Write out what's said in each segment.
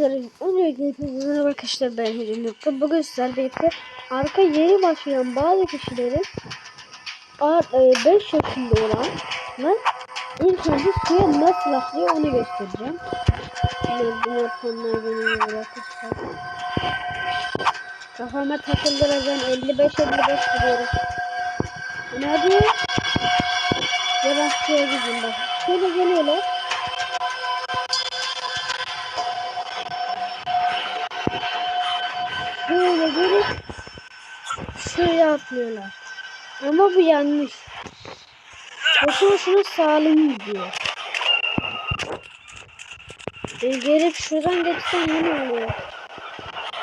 Sizlere öncelikle arkadaşlar ben Hücum. Bugün sizlerle birlikte arka yeni başlayan bazı kişilerin 5 yaşında olan ve ilk önce suya nasıl atlıyor onu göstereceğim. Yardım yapanlar beni arkadaşlar. Kafama takıldı ve ben 55-55 gidiyorum. Ne diyor? Ve ben suya gideyim bak. Şöyle geliyorlar. Şuraya atlıyorlar. Ama bu yanlış. Boşu boşuna sağlam gidiyor. E, gelip şuradan geçsem yine oluyor.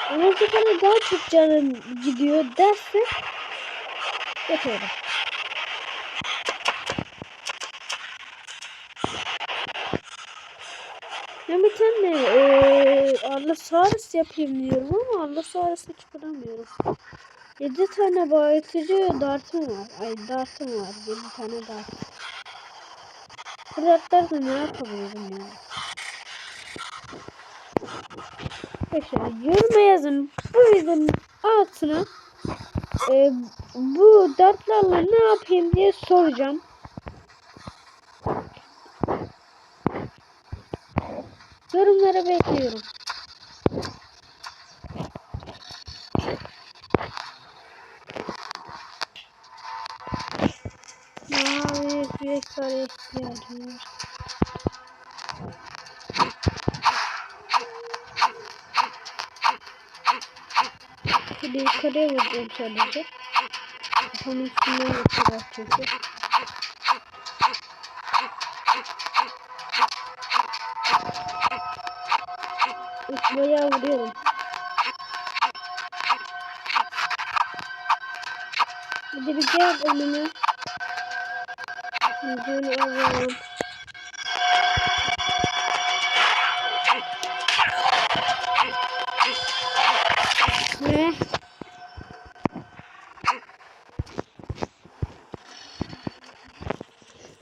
Ama bu sefer daha çok canım gidiyor derse yeter. Ya bir tane ee, Allosaurus yapayım diyorum ama Allosaurus'a çıkaramıyorum. 7 tane bayıtıcı dartım var. Ay dartım var. 7 tane dart. Bu dartlarla ne yapabilirim ya? Arkadaşlar yoruma yazın. Bu videonun altına e, bu dartlarla ne yapayım diye soracağım. Yorumlara bekliyorum. Direktöre ihtiyacım var. Şöyle yukarıya vuracağım sadece. Kafamın üstünden geçecek çünkü. Bayağı vuruyorum. Hadi bir gel önüme. Ne?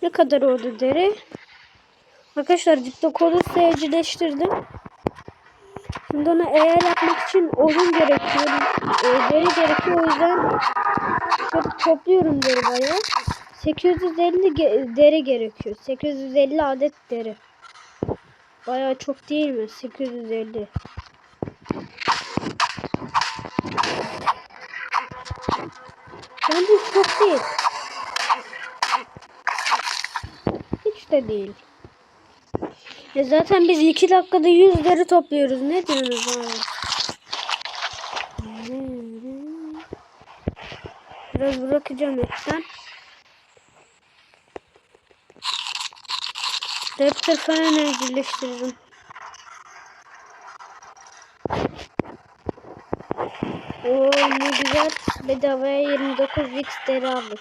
Ne kadar oldu deri? Arkadaşlar diplokodu seyircileştirdim. Şimdi onu eğer yapmak için odun gerekiyor. E, deri gerekiyor. O yüzden topluyorum deri bayağı. 850 ge deri gerekiyor. 850 adet deri. Bayağı çok değil mi? 850. Bence çok değil. Hiç de değil. Ya zaten biz 2 dakikada 100 deri topluyoruz. Ne diyorsunuz abi? Biraz bırakacağım etten. Raptor falan evcilleştiririm. Oo ne güzel. Bedavaya 29 X deri aldık.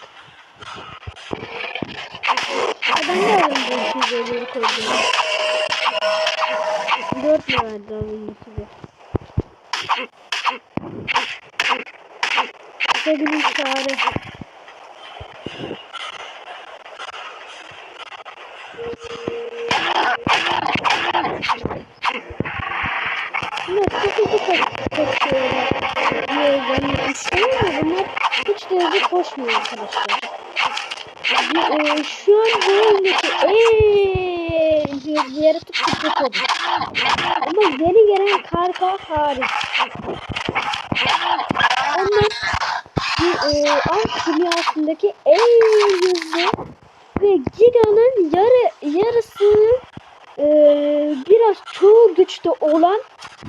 De aldım bu 250'yi koydum. 4 lira verdi aldım size. Sevgili çağrı. Bunlar çok hızlı koşuyorlar. Diye zannetmiştim ama bunlar hiç de hızlı koşmuyor arkadaşlar. Bir, e, şu an oyundaki eee yaratık köpek oldu. Ama yeni gelen karga hariç. Onlar bir e, alt dünyasındaki en hızlı ve Giga'nın yarı yarısını e, biraz çoğu güçte olan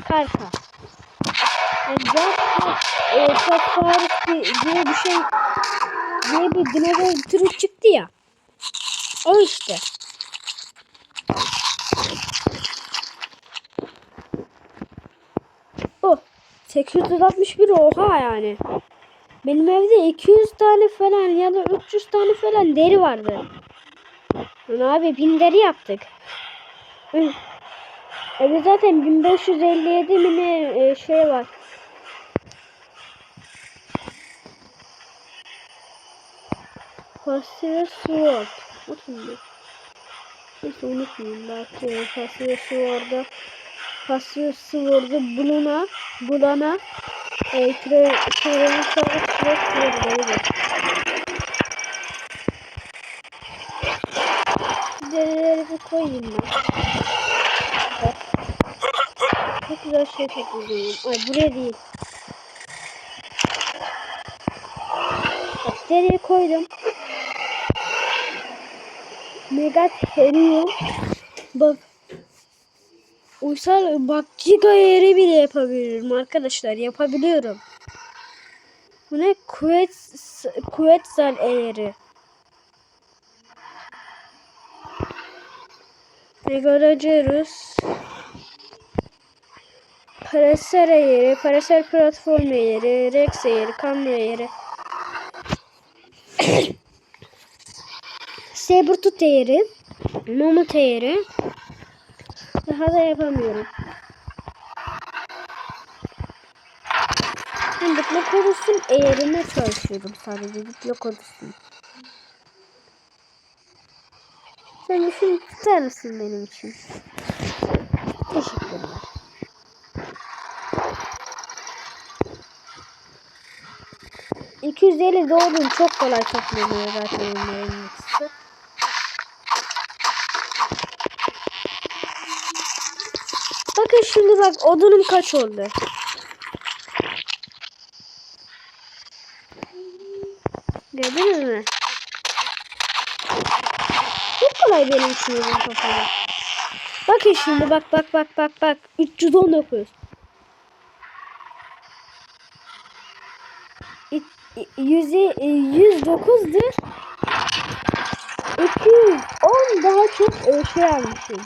karka. Yani zaten e, Safaris diye bir şey diye bir dinozor türü çıktı ya. O işte. O 861 oha yani. Benim evde 200 tane falan ya da 300 tane falan deri vardı. Lan abi 1000 deri yaptık. Evde zaten 1557 mi ne e, şey var. Fasulye Sword. Bu? Neyse unutmayayım. Belki Fasulye Sword'a Kasyosu vurdu. Buluna. Bulana. E, küre, kürenin vurdu. öyle. Derileri bir koyayım ben. Çok güzel şey topluyorum. Ay buraya değil. Deriyi koydum. Megatherium. Bak. Uysal bak giga yeri bile yapabilirim arkadaşlar. Yapabiliyorum. Bu ne? Kuvvet, Kuvvetsal eğri. Megalocerus. Parasel eğri, parasel platform eğri, Rex eğri, Kamyo eğri. Sabertooth eğri. Mamut eğri. Daha da yapamıyorum. Ben Diplodocus'un eğrine çalışıyorum sadece Diplodocus'un. Sen şunu tutar mısın benim için? Teşekkürler. ...250 doğdum çok kolay toplanıyor zaten onların ikisi. Bakın şimdi bak odunum kaç oldu. Gördünüz mü? Çok kolay benim için odun toplamak. Bakın şimdi bak bak bak bak bak. 319. 109'dur. 210 daha çok e, şey almışım.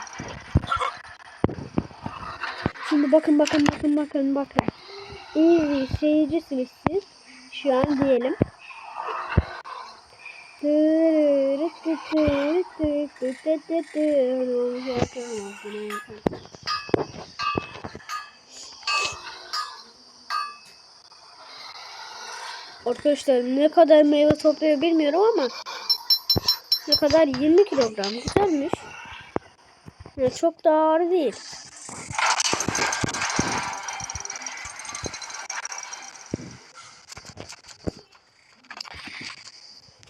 Şimdi bakın bakın bakın bakın bakın. İyi seyircisiniz siz. Şu an diyelim. Arkadaşlar ne kadar meyve topluyor bilmiyorum ama ne kadar 20 kilogram güzelmiş. Yani çok da ağır değil.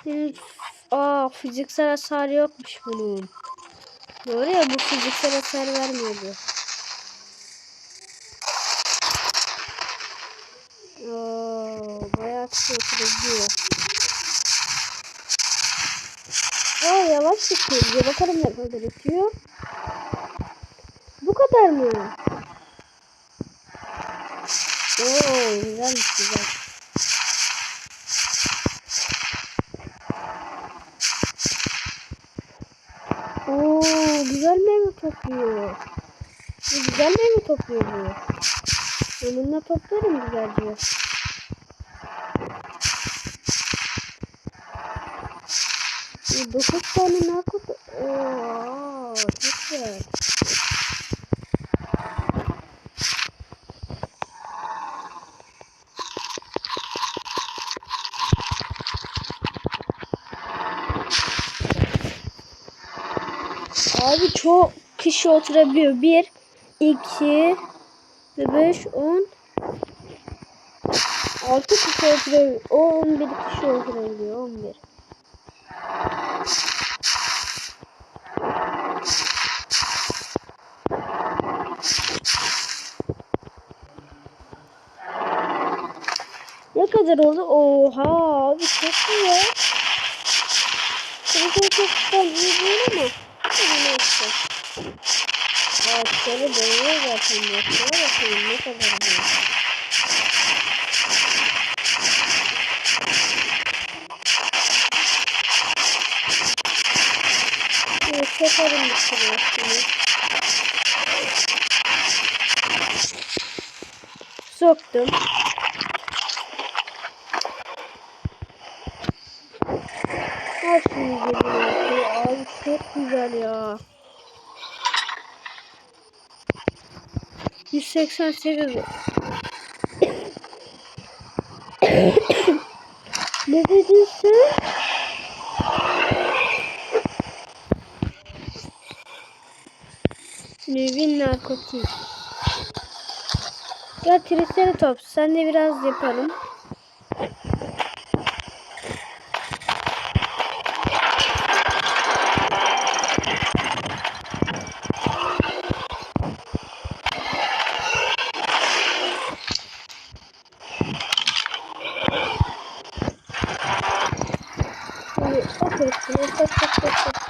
Henüz aa fiziksel hasar yokmuş bunun. Doğru ya bu fiziksel hasar vermiyordu. Oo, bayağı kısa Aa yavaş çıkıyor. Bakalım ne kadar itiyor. Bu kadar mı? Oo güzelmiş güzel. Oo güzel meyve topluyor. Güzel meyve topluyor bu. Ben bununla toplarım güzelce. Bu Dokuz tane nakut. Oo çok güzel. Abi çok kişi oturabiliyor. 1, 2, 5, 10, 6 kişi oturabiliyor. 11 kişi oturabiliyor. 11. Ne kadar oldu? Oha abi çok iyi ya. Tabii çok çok ben iyi değil ama. Neyse. Ağaçları boyuyor zaten. Bakıyor bakayım ne kadar büyük. Bir sürü üstüne. Soktum. Her şeyi geliyor. Abi çok güzel ya. 188 Ne dedin sen? Nevin narkotik. Ya Triceratops sen de biraz yapalım. Şimdi ok hepsini tak tak tak tak.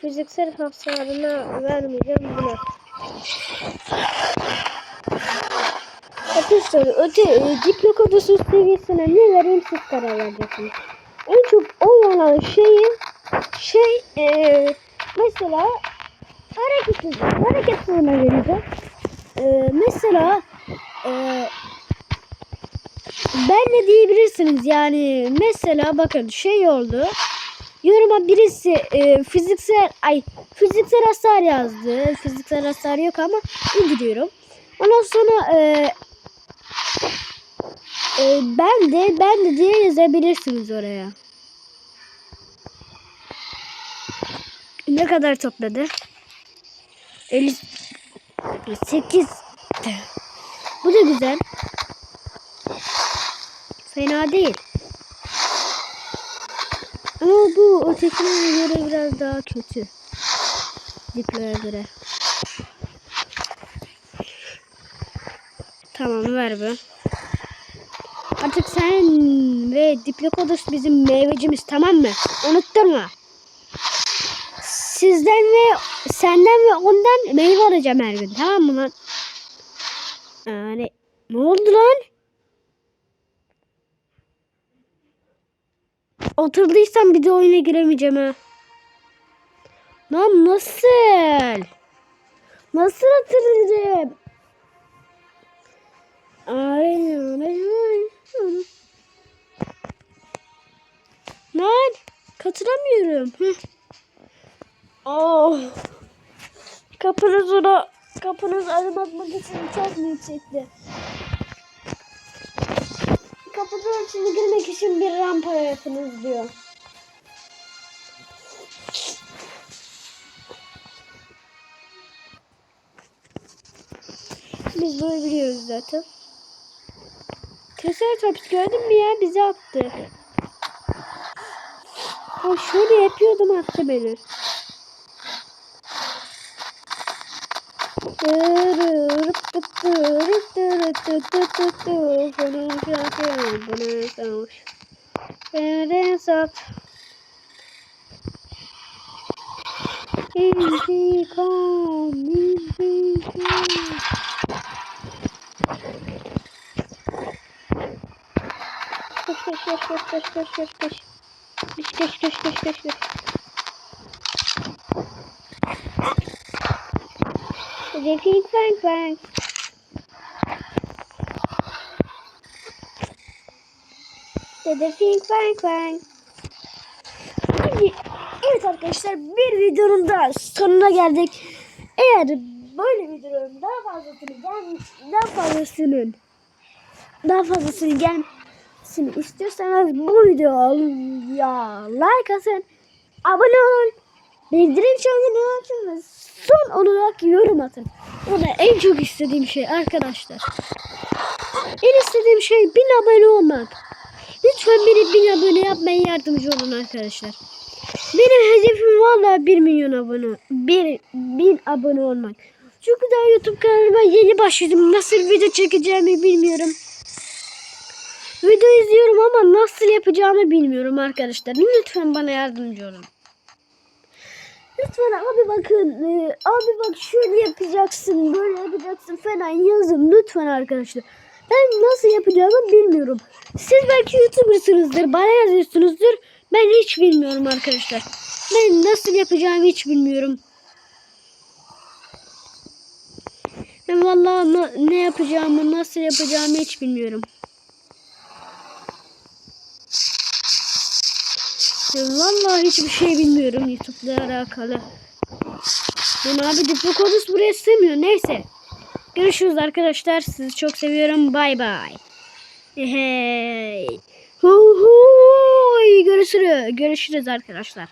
Fiziksel hasarına vermeyeceğim buna. Arkadaşlar öte e, Diplodocus seviyesine ne vereyim siz karar vereceksiniz. En çok oy alan şeyi şey e, mesela hareketsiz hareketsizine vereceğim. E, mesela e, ben de diyebilirsiniz yani mesela bakın şey oldu. Yoruma birisi e, fiziksel ay fiziksel hasar yazdı. Fiziksel hasar yok ama indiriyorum. Ondan sonra e, e, ben de ben de diye yazabilirsiniz oraya. Ne kadar topladı? 58. Bu da güzel. Fena değil. Ama bu ötekine göre biraz daha kötü. Diplo'ya göre. Tamam ver be. Artık sen ve Diplodocus bizim meyvecimiz tamam mı? Unutturma. Sizden ve senden ve ondan meyve alacağım her gün tamam mı lan? Yani ne oldu lan? Oturduysam bir de oyuna giremeyeceğim ha. Lan nasıl? Nasıl hatırlayacağım? Ay, ay, ay. Lan katılamıyorum. Heh. Oh. Kapınız ona kapınız adım için çok mu yüksekti? Kapının içine girmek için bir rampa yapınız diyor. Biz bunu biliyoruz zaten. Triceratops gördün mü ya bizi attı. Ha şöyle yapıyordum attı beni. İntikam, intikam. Koş koş koş koş koş koş koş koş. Koş koş koş koş koş koş. Repeat bang bang. Dede fink bang bang. Şimdi, evet arkadaşlar bir videonun da sonuna geldik. Eğer böyle videoların daha fazlasını gel daha fazlasının daha fazlasını gelmesini istiyorsanız bu videoya like atın, abone olun, bildirim çanını açın ve son olarak yorum atın. O da en çok istediğim şey arkadaşlar. En istediğim şey bin abone olmak. Lütfen beni bin abone yapmaya yardımcı olun arkadaşlar. Benim hedefim valla 1 milyon abone. 1 bin abone olmak. Çünkü daha YouTube kanalıma yeni başladım. Nasıl video çekeceğimi bilmiyorum. Video izliyorum ama nasıl yapacağımı bilmiyorum arkadaşlar. Lütfen bana yardımcı olun. Lütfen abi bakın. e, abi bak şöyle yapacaksın. Böyle yapacaksın falan yazın. Lütfen arkadaşlar. Ben nasıl yapacağımı bilmiyorum. Siz belki YouTuber'sınızdır. Bana yazıyorsunuzdur. Ben hiç bilmiyorum arkadaşlar. Ben nasıl yapacağımı hiç bilmiyorum. Ben vallahi ne yapacağımı, nasıl yapacağımı hiç bilmiyorum. Vallahi hiçbir şey bilmiyorum YouTube'la alakalı. Ben abi Diplodocus buraya sığmıyor. Neyse. Görüşürüz arkadaşlar. Sizi çok seviyorum. Bay bay. Hey. Hu hu. Görüşürüz. Görüşürüz arkadaşlar.